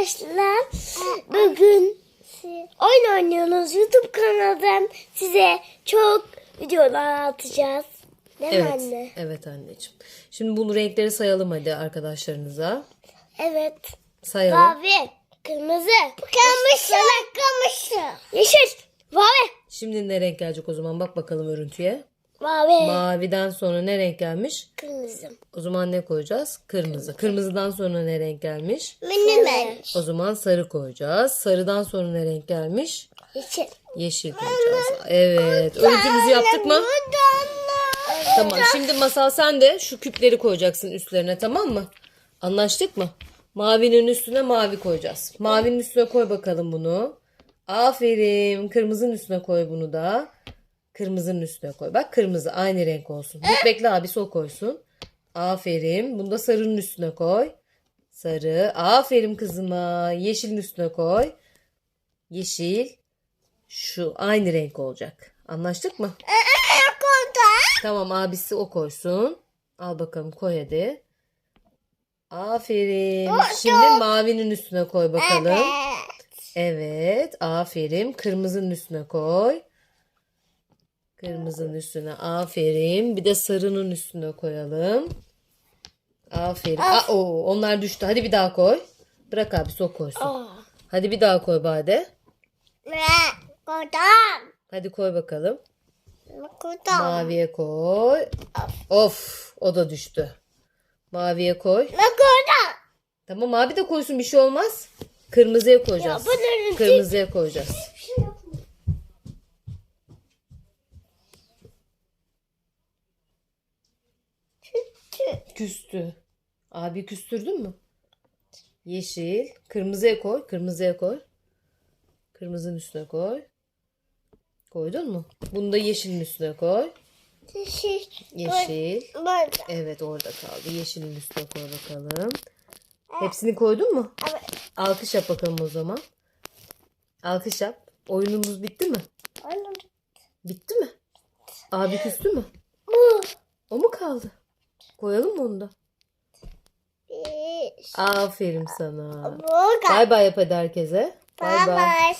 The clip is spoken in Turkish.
Arkadaşlar bugün oyun oynuyoruz. YouTube kanalından size çok videolar atacağız. Değil mi Evet. anne? Evet anneciğim. Şimdi bu renkleri sayalım hadi arkadaşlarınıza. Evet. Sayalım. Mavi, kırmızı, kırmızı, kırmızı, yeşil, mavi, Şimdi ne renk gelecek o zaman? Bak bakalım örüntüye. Mavi, Maviden sonra ne renk gelmiş? kırmızı. O zaman ne koyacağız? Kırmızı. Kırmızıdan sonra ne renk gelmiş? Benim O zaman sarı koyacağız. Sarıdan sonra ne renk gelmiş? Yeşil. Yeşil koyacağız. Evet. Örüntümüzü yaptık mı? Tamam. Şimdi masal sen de şu küpleri koyacaksın üstlerine tamam mı? Anlaştık mı? Mavinin üstüne mavi koyacağız. Mavinin üstüne koy bakalım bunu. Aferin. Kırmızının üstüne koy bunu da. Kırmızının üstüne koy. Bak kırmızı aynı renk olsun. Bekle abi o koysun. Aferin. Bunu da sarının üstüne koy. Sarı. Aferin kızıma. Yeşilin üstüne koy. Yeşil. Şu aynı renk olacak. Anlaştık mı? Tamam abisi o koysun. Al bakalım koy hadi. Aferin. Şimdi mavinin üstüne koy bakalım. Evet. Aferin. Kırmızının üstüne koy. Kırmızının üstüne aferin. Bir de sarının üstüne koyalım. Aferin. Aa, oo, onlar düştü. Hadi bir daha koy. Bırak abi o koysun. Aa. Hadi bir daha koy Bade. Kodam. Hadi koy bakalım. Kodam. Maviye koy. Of o da düştü. Maviye koy. Kodam. Tamam abi de koysun bir şey olmaz. Kırmızıya koyacağız. Ya? Kırmızıya koyacağız. Küstü. Abi küstürdün mü? Yeşil. Kırmızıya koy. Kırmızıya koy. Kırmızının üstüne koy. Koydun mu? Bunu da yeşilin üstüne koy. Yeşil. Yeşil. Burada. Evet orada kaldı. Yeşilin üstüne koy bakalım. Hepsini koydun mu? Evet. Alkış yap bakalım o zaman. Alkış yap. Oyunumuz bitti mi? Bitti mi? Abi küstü mü? O mu kaldı? Koyalım mı onu da? Aferin sana. Bay bay yap hadi herkese. Bay bay.